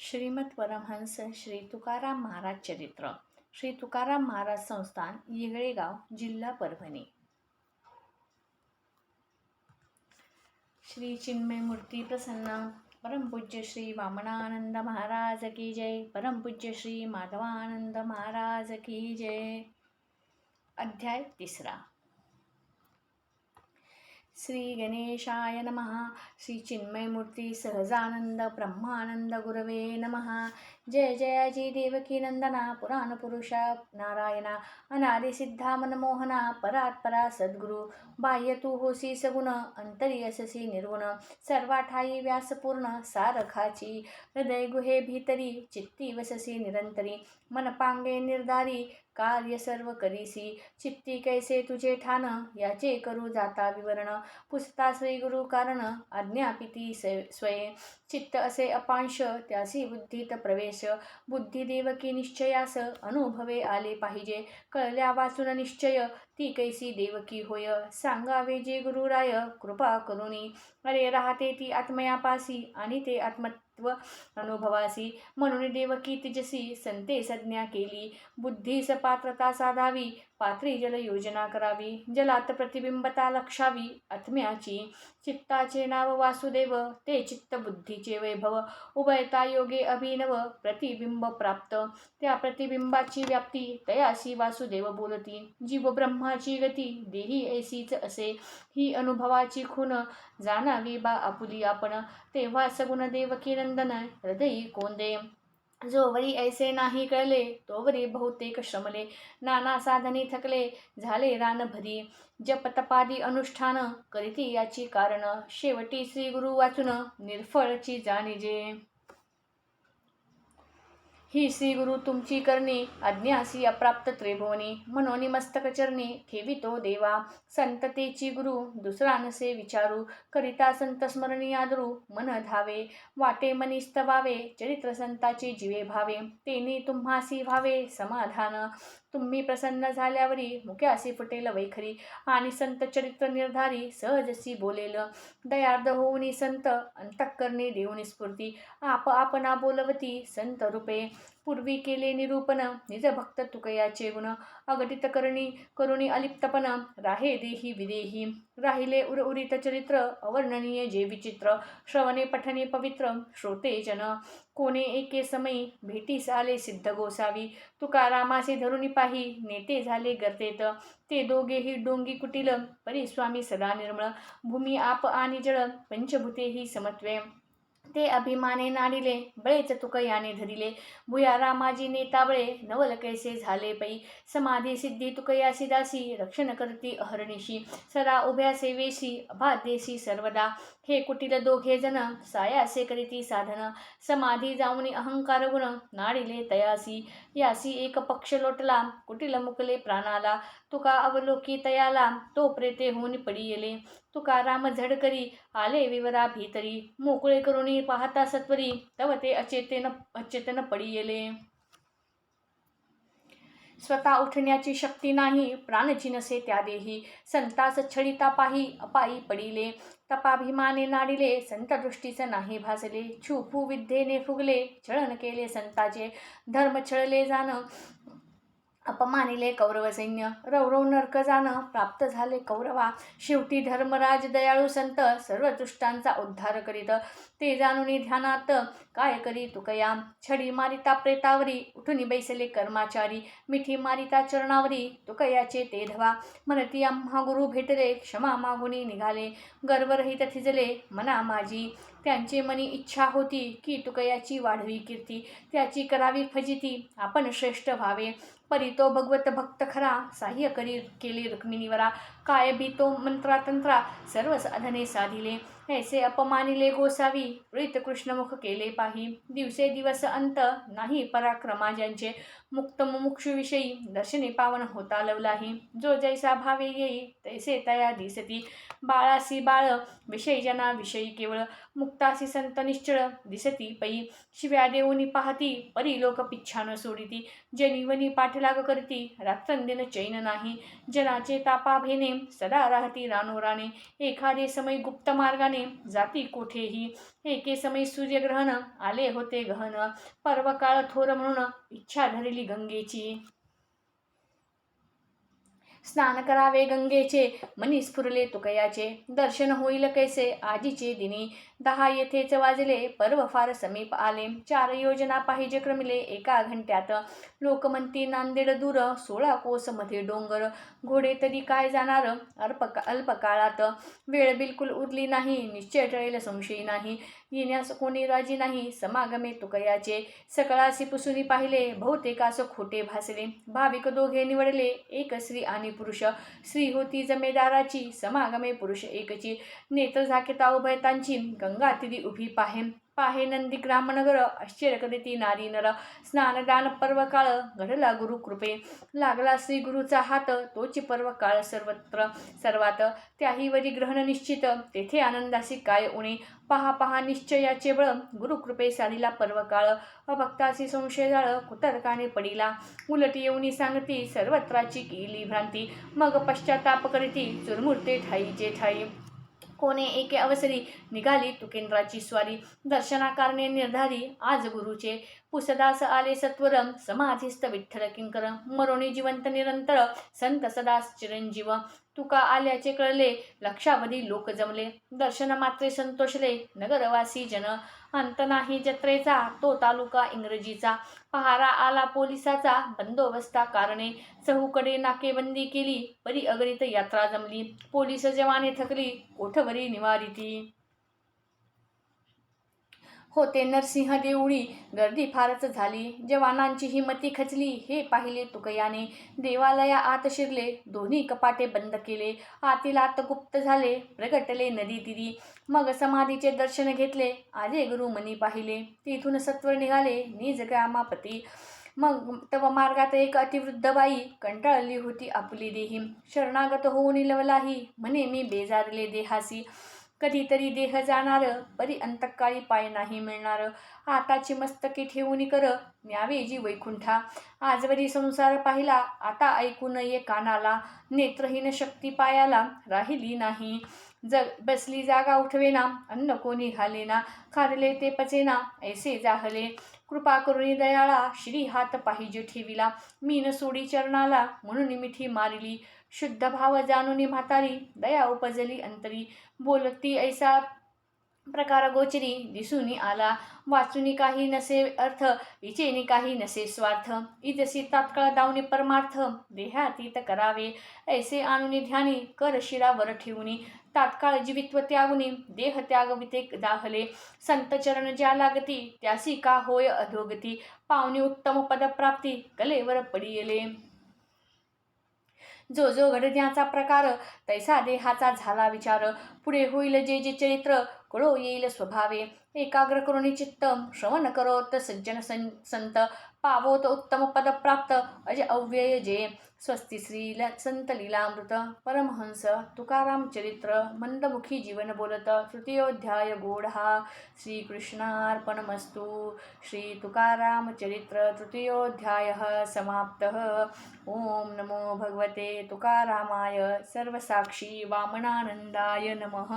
श्रीमत परमहंस श्री तुकाराम महाराज चरित्र. श्री तुकाराम महाराज संस्थान येगळेगाव जिल्हा परभणी. श्री चिन्मय मूर्ती प्रसन्न. परमपूज्य श्री वामनानंद महाराज की जय. परमपूज्य श्री माधवानंद महाराज की जय. अध्याय तिसरा. श्री गणेशाय नमः। श्री चिन्मयमूर्ती सहजानंद ब्रह्मानंद गुरवे नमः। जय जयाजी देवकी नंदना पुराण नारायणा अनादि सिद्धा मनमोहना परात्परा सद्गुरु बाह्य तू होसी सगुण अंतरी अससी निर्गुण सर्वाठाई व्यासपूर्ण सारखाची हृदय गुहे भीतरी चित्ती वससी निरंतरी मनपांगे निर्धारी कार्य सर्व करीसी. चित्ती कैसे तुझे ठाण याचे करू जाता विवरण. पुसता श्री गुरु कारण आज्ञापिती स्वये. चित्त असे अपांश त्यासी बुद्धीत प्रवेश. बुद्धी देवकी निश्चयास अनुभवे आले पाहिजे. कळल्या वाचून निश्चय ती कैसी देवकी होय? सांगावे जे गुरुराय कृपा करुणी. अरे राहते ती आत्मयापासी आणि ते आत्मत्व अनुभवासी. म्हणून देवकी तिजसी संते संज्ञा केली. बुद्धीस पात्रता साधावी. पात्री जल योजना करावी जलात प्रतिबिंबता लक्षावी आत्म्याची चित्ताचे नाव वासुदेव ते चित्त बुद्धीचे वैभव उभयता योगे अभिनव प्रतिबिंब प्राप्त. त्या प्रतिबिंबाची व्याप्ती तयासी वासुदेव बोलती. जीव ब्रह्माची गती देही ऐसीच असे. ही अनुभवाची खून जाणावी बा आपुली आपण. तेव्हा सगुण देवकी नंदन हृदयी कोंदे. जोवरी ऐसे नाही कळले तोवरी बहुतेक श्रमले नाना साधने थकले झाले रानभरी जप तपादी अनुष्ठान करीती याची कारण. शेवटी श्री गुरु वाचून निर्फळची जाणीजे. ही श्री गुरु तुमची करणी अज्ञासी अप्राप्त त्रिभुवनी मनोनी मस्तकचरणी ठेवितो देवा. संततेची गुरु दुसरा नसे विचारू करिता संत स्मरणी आदरू मन धावे. वाटे मनिस्त स्तवावे चरित्र संताची जीवे भावे. तेने तुम्हासी भावे समाधान. तुम्ही प्रसन्न झाल्यावरी मुख्यासी फुटेल वैखरी. आणि संत चरित्र निर्धारी सहजसी बोलेल. दयार्द होऊनी संत अंतःकरणे देऊनी स्फूर्ती. आप आपणा बोलवती संत रूपे. पूर्वी केले निरूपण. निज भक्त तुकयाचे गुण. अगटित करणी करुणी अलिप्तपण. राहे देही विदेही. राहिले उरउरित चरित्र. अवर्णनीय जे विचित्र. श्रवणे पठणे पवित्र. श्रोते जन. कोणे एके समयी. भेटीस आले सिद्ध गोसावी. तुकारामासे धरुणी पाही. नेते झाले गर्तेत. ते दोघेही डोंगी कुटील. परिस्वामी सदा निर्मळ. भूमी आप आणि जळ. पंचभूतेही समत्वे. ते अभिमाने नाडिले बळेच तुक याने धरिले. भुया रामाजी नेताबळे नवल कैसे झाले पै? समाधी सिद्धी तुकयासी दासी रक्षण करती अहरणीशी. सरा उभ्या सेवेशी अबाध्येशी सर्वदा. हे कुटील दोघे जन सायासे करीती साधन. समाधी जाऊनी अहंकार गुण नाडिले तयासी. यासी एक पक्ष लोटला कुटील मुकले प्राणाला. तुका अवलोकी तयाला तो प्रेते होऊन पडियेले. तुका राम झडकरी आले विवरा भीतरी. मोकळे करुणी पाहता सत्वरी तव ते अचेतन अचेतन पडियले. स्वतः उठण्याची शक्ती नाही. प्राणची नसे त्या देही संतास छळिता पाही अपायी पडिले. तपाभिमाने नाडिले. संतदृष्टीचं नाही भासले छुपू विद्येने फुगले. छळण केले संताचे. धर्म छळले जाणं. अपमानिले कौरव सैन्य. रौरव नर्क जाणं प्राप्त झाले कौरवा. शेवटी धर्मराज दयाळू संत सर्व दुष्टांचा उद्धार करीत. ते जाणून ध्यानात काय करी तुकया? छडी मारिता प्रेतावरी उठून बैसले कर्माचारी. मिठी मारिता चरणावरी तुकयाचे ते धवा. म्हणती आम्हा गुरु भेटले क्षमा मागुनी निघाले. गर्वरहित थिजले मना माझी. त्यांची मनी इच्छा होती की तुकयाची वाढवी कीर्ती. त्याची करावी फजिती. आपण श्रेष्ठ व्हावे. परी तो भगवत भक्त खरा साह्य करी केली रुक्मिणीवरा काय भीतो मंत्रातंत्रा सर्व साधने साधिले. ऐसे अपमानिले गोसावी वृत कृष्णमुख केले पाही. दिवसे दिवस अंत नाही पराक्रमा ज्यांचे मुक्त मुमुक्षुविषयी दर्शने पावन होता लवलाही. जो जैसा भावे येई तैसे तया दिसती. बाळासी बाळ विषयी जना विषयी केवळ. मुक्तासी संत निश्चळ दिसती पै शिव्या देऊनी पाहती परी लोक पिच्छान सोडिती. जनिवनी पाठलाग करती रात्रंदिन चैन नाही. जनाचे तापाभेने सदा राहती रानोराने. एखादे समय गुप्त मार्गाने जाणे जाती कोठेही. एके समय सूर्यग्रहण आले होते गहन. पर्वकाळ थोर म्हणून इच्छा धरली गंगेची. स्नान करावे गंगेचे. मनी स्फुरले तुकयाचे. दर्शन होईल कैसे? आजीचे दिनी. दहा येथेच वाजले. पर्व फार समीप आले. चार योजना पाहिजे क्रमिले. एका घंट्यात. लोकमंती नांदेड दूर. सोळा कोस मध्ये डोंगर. घोडे तरी काय जाणार? अर्पका अल्पकाळात वेळ बिलकुल उरली नाही. निश्चय टळेल संशयी नाही. येण्यास कोणी राजी नाही. समागमे तुकयाचे. सकाळाशी पुसुनी पाहिले. बहुतेकास खोटे भासले. भाविक दोघे निवडले. एक स्त्री आणि पुरुष स्त्री होती जमेदाराची समागमे पुरुष एकची. नेत्र झाकेता उभयतांची गंगा तिरी उभी पाहे. पाहे नंदी ग्रामनगर आश्चर्य करीती नारी नर. स्नानदान पर्व काळ घडला गुरु कृपे. लागला श्री गुरुचा हात तोची पर्व काळ सर्वत्र. सर्वात त्याही वरी ग्रहण निश्चित तेथे आनंदासी काय उणे? पहा पहा निश्चयाचे बळ गुरुकृपे सारीला पर्व काळ अभक्ताशी संशय जाळ कुतर्काने पडिला. उलट येऊनी सांगती सर्वत्राची केली भ्रांती. मग पश्चाताप करीती चुरमुरते ठाईचे ठाई. कोणे एके अवसरी निघाली. तुकेंद्राची स्वारी दर्शनाकारणे निर्धारी. आज गुरुचे पुसदास आले सत्वरम. समाधिस्थ विठ्ठल किंकर. मरोणी जिवंत निरंतर. संत सदास चिरंजीव. तुका आल्याचे कळले. लक्षावधी लोक जमले. दर्शन मात्रे संतोषले. नगरवासी जन. अंत नाही जत्रेचा. तो तालुका इंग्रजीचा. पहारा आला पोलिसाचा. बंदोबस्ता कारणे. चहूकडे नाकेबंदी केली. परी अगणित यात्रा जमली. पोलीस जवाने थकली. कोठवरी निवारिती. होते. नरसिंह देवळी गर्दी फारच झाली. जवानांची हिमती खचली. हे पाहिले तुकयाने. देवालया आत शिरले. दोन्ही कपाटे बंद केले. आतील आत गुप्त झाले. प्रगटले नदी तिरी. मग समाधीचे दर्शन घेतले. आजे गुरु मनी पाहिले. तिथून सत्वर निघाले. निज ग्रामापती. मग तव मार्गात एक अतिवृद्ध बाई कंटाळली होती आपली देही. शरणागत होऊन लवलाही म्हणे मी बेजारले देहासी. कधीतरी देह जाणार परी अंतकाळी पाय नाही मिळणार. आताची मस्तकी ठेवून कर न्यावे जी वैकुंठा. आजवरी संसार पाहिला आता ऐकून ये कानाला. नेत्रहीन शक्ती पायाला राहिली नाही. जग बसली जागा उठवेना अन्न कोणी घालेना खारले ते पचेना ऐसे जाहले. कृपा करुणी दयाळा श्री हात पाहिजे ठेविला. मीन सोडी चरणाला म्हणून मिठी मारिली. शुद्ध भाव जाणून म्हातारी दया उपजली अंतरी. बोलती ऐसा प्रकार गोचरी दिसून आला. वाचुनी काही नसे अर्थ इचेनी काही नसे स्वार्थ. इजसी तात्काळ दावणे परमार्थ देहातीत करावे. ऐसे आणुनी ध्यानी कर शिरावर ठेवूनी. तात्काळ जीवित्व त्यागुनी देह त्यागविते दाहले संत चरण ज्या लागती त्यासी का होय अधोगती. पावनी उत्तम पदप्राप्ती कलेवर पडियले. जो जो घडण्याचा प्रकार तैसा देहाचा झाला विचार. पुढे होईल जे जे चरित्र कळो येईल स्वभावे. एकाग्र करुणी चित्त श्रवण करोत सज्जन सं संत. पावोत उत्तम पद प्राप्त। अज अव्यय जे स्वस्ती श्री ल संत लीलामृत। परमहंस तुकाराम चरित्र। मंदमुखी जीवन बोलत। तृतीयोध्याय गोढा श्रीकृष्णार्पणमस्तु। श्री तुकाराम चरित्र तृतीयोध्याय समाप्त। ओम नमो भगवते तुकारामाय। सर्वसाक्षी वामनानंदाय नमः।